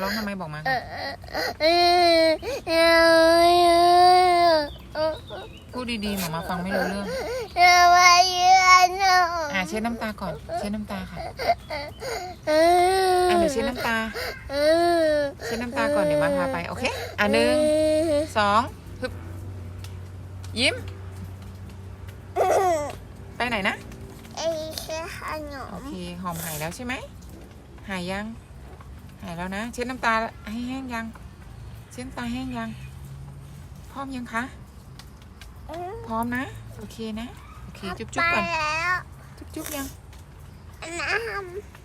ร้องทำไมบอกมาค่ะพูดดีๆหมามาฟังไม่รู้เรื่องอะเช็ดน้ำตาก่อน เช็ดน้ำตาค่ะอะเดี๋ยวเช็ดน้ำตา เช็ดน้ำตาก่อนเดี๋ยวมาพาไป โอเค อะหนึ่งสองฮึบยิ้ม ไปไหนนะ โอเค หอมหายแล้วใช่ไหม หายยัง หายแล้วนะ เช็ดน้ำตาให้แห้งยัง เช็ดน้ำตาแห้งยัง พร้อมยังคะ พร้อมนะ โอเคนะ โอเค จุ๊บจุ๊บก่อนแล้วจุ๊บจุ๊บยัง น้ำ